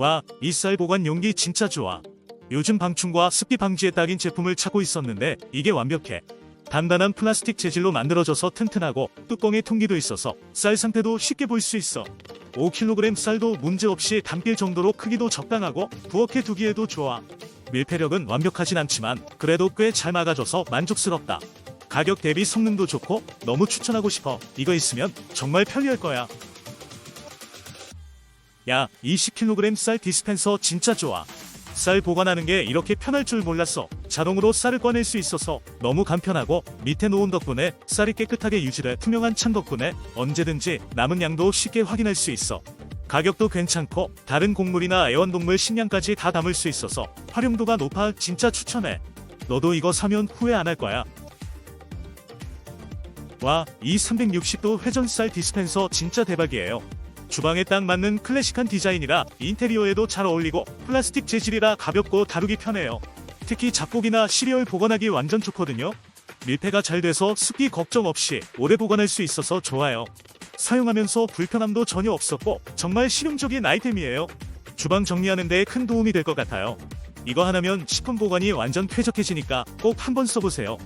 와, 이 쌀 보관 용기 진짜 좋아. 요즘 방충과 습기 방지에 딱인 제품을 찾고 있었는데 이게 완벽해. 단단한 플라스틱 재질로 만들어져서 튼튼하고 뚜껑에 통기도 있어서 쌀 상태도 쉽게 볼 수 있어. 5kg 쌀도 문제없이 담길 정도로 크기도 적당하고 부엌에 두기에도 좋아. 밀폐력은 완벽하진 않지만 그래도 꽤 잘 막아줘서 만족스럽다. 가격 대비 성능도 좋고 너무 추천하고 싶어. 이거 있으면 정말 편리할 거야. 야, 20kg 쌀 디스펜서 진짜 좋아. 쌀 보관하는 게 이렇게 편할 줄 몰랐어. 자동으로 쌀을 꺼낼 수 있어서 너무 간편하고 밑에 놓은 덕분에 쌀이 깨끗하게 유지돼 투명한 창 덕분에 언제든지 남은 양도 쉽게 확인할 수 있어. 가격도 괜찮고 다른 곡물이나 애완동물 식량까지 다 담을 수 있어서 활용도가 높아 진짜 추천해. 너도 이거 사면 후회 안 할 거야. 와, 이 360도 회전 쌀 디스펜서 진짜 대박이에요. 주방에 딱 맞는 클래식한 디자인이라 인테리어에도 잘 어울리고 플라스틱 재질이라 가볍고 다루기 편해요. 특히 잡곡이나 시리얼 보관하기 완전 좋거든요. 밀폐가 잘 돼서 습기 걱정 없이 오래 보관할 수 있어서 좋아요. 사용하면서 불편함도 전혀 없었고 정말 실용적인 아이템이에요. 주방 정리하는 데 큰 도움이 될 것 같아요. 이거 하나면 식품 보관이 완전 쾌적해지니까 꼭 한번 써보세요.